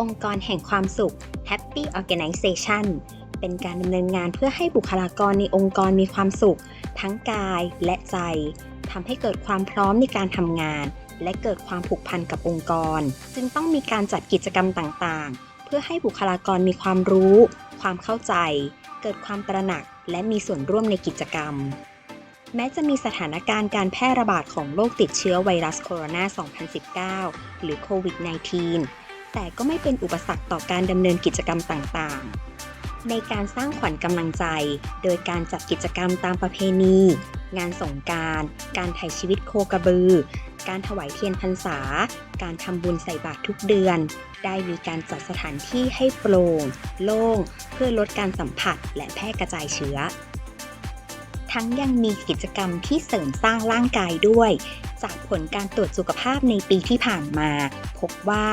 องค์กรแห่งความสุข Happy Organization เป็นการดำเนินงานเพื่อให้บุคลากรในองค์กรมีความสุข ทั้งกายและใจทำให้เกิดความพร้อมในการทำงาน และเกิดความผูกพันกับองค์กร จึงต้องมีการจัดกิจกรรมต่างๆ เพื่อให้บุคลากรมีความรู้ ความเข้าใจ เกิดความตระหนัก และมีส่วนร่วมในกิจกรรม แม้จะมีสถานการณ์การแพร่ระบาดของโรคติดเชื้อไวรัสโคโรนา 2019 หรือโควิด -19 แต่ก็ไม่เป็นอุปสรรคต่อการดำเนินกิจกรรมต่างๆ ในการสร้างขวัญกำลังใจ โดยการจัดกิจกรรมตามประเพณี งานสงการ การถ่ายชีวิตโคกระบือ การถวายเทียนพรรษา การทำบุญใส่บาตรทุกเดือน ได้มีการจัดสถานที่ให้โปร่งโล่ง เพื่อลดการสัมผัสและแพร่กระจายเชื้อ ทั้งยังมีกิจกรรมที่เสริมสร้างร่างกายด้วย จากผลการตรวจสุขภาพในปีที่ผ่านมา พบว่า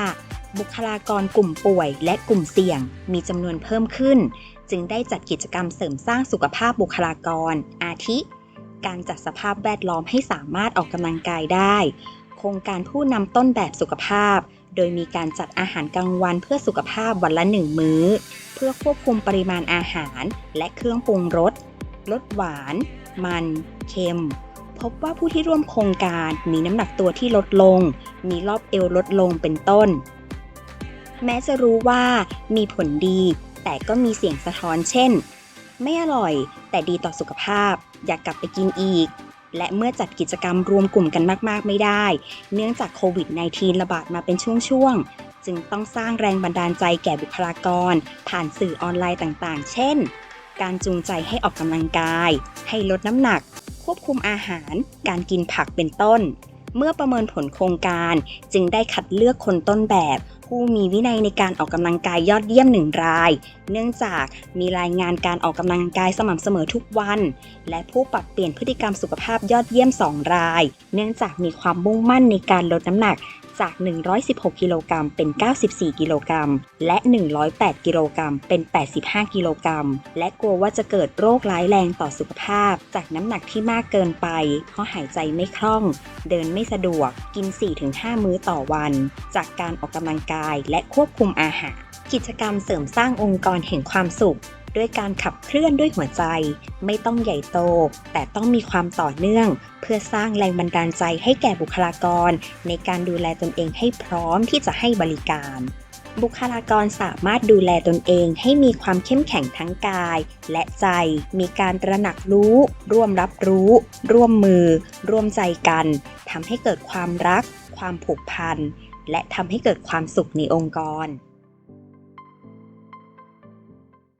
บุคลากรกลุ่มป่วยและกลุ่มเสี่ยง มีจำนวนเพิ่มขึ้น จึงได้จัดกิจกรรมเสริมสร้างสุขภาพบุคลากร อาทิ การจัดสภาพแวดล้อมให้สามารถออกกำลังกายได้ โครงการผู้นำต้นแบบสุขภาพ โดยมีการจัดอาหารกลางวันเพื่อสุขภาพวันละหนึ่งมื้อ เพื่อควบคุมปริมาณอาหาร และเครื่องปรุงรสลดหวาน มัน เค็ม พบว่าผู้ที่ร่วมโครงการมีน้ำหนักตัวที่ลดลง มีรอบเอวลดลงเป็นต้น แม้จะรู้ว่ามีผลดี แต่ก็มีเสียงสะท้อนเช่น ไม่อร่อยแต่ดีต่อสุขภาพ อยากกลับไปกินอีก และเมื่อจัดกิจกรรมรวมกลุ่มกันมาก ๆ ไม่ได้ เนื่องจากโควิด -19 ระบาดมาเป็นช่วง ๆ จึงต้องสร้างแรงบันดาลใจแก่บุคลากร ผ่านสื่อออนไลน์ต่าง ๆ เช่น การจูงใจให้ออกกำลังกาย ให้ลดน้ำหนัก ควบคุมอาหาร การกินผักเป็นต้น เมื่อประเมินผลโครงการจึงได้คัดเลือกคนต้นแบบ ผู้มีวินัยในการออกกำลังกายยอดเยี่ยมหนึ่งราย เนื่องจากมีรายงานการออกกำลังกายสม่ำเสมอทุกวัน และผู้ปรับเปลี่ยนพฤติกรรมสุขภาพยอดเยี่ยม 2 ราย เนื่องจากมีความมุ่งมั่นในการลดน้ำหนัก จาก 116 กิโลกรัมเป็น 94 กิโลกรัม และ 108 กิโลกรัมเป็น 85 กิโลกรัม และกลัวว่าจะเกิดโรคร้ายแรงต่อสุขภาพ จากน้ำหนักที่มากเกินไป เพราะหายใจไม่คล่อง เดินไม่สะดวก กิน 4-5 มื้อต่อวัน จากการออกกำลังกายและควบคุมอาหาร กิจกรรมเสริมสร้างองค์กรแห่งความสุข ด้วยการขับเคลื่อนด้วยหัวใจ ไม่ต้องใหญ่โต แต่ต้องมีความต่อเนื่อง เพื่อสร้างแรงบันดาลใจให้แก่บุคลากร ในการดูแลตนเองให้พร้อมที่จะให้บริการบุคลากรสามารถดูแลตนเองให้มีความเข้มแข็งทั้งกาย และใจ มีการตระหนักรู้ ร่วมรับรู้ ร่วมมือ ร่วมใจกันทำให้เกิดความรัก ความผูกพัน และทำให้เกิดความสุขในองค์กร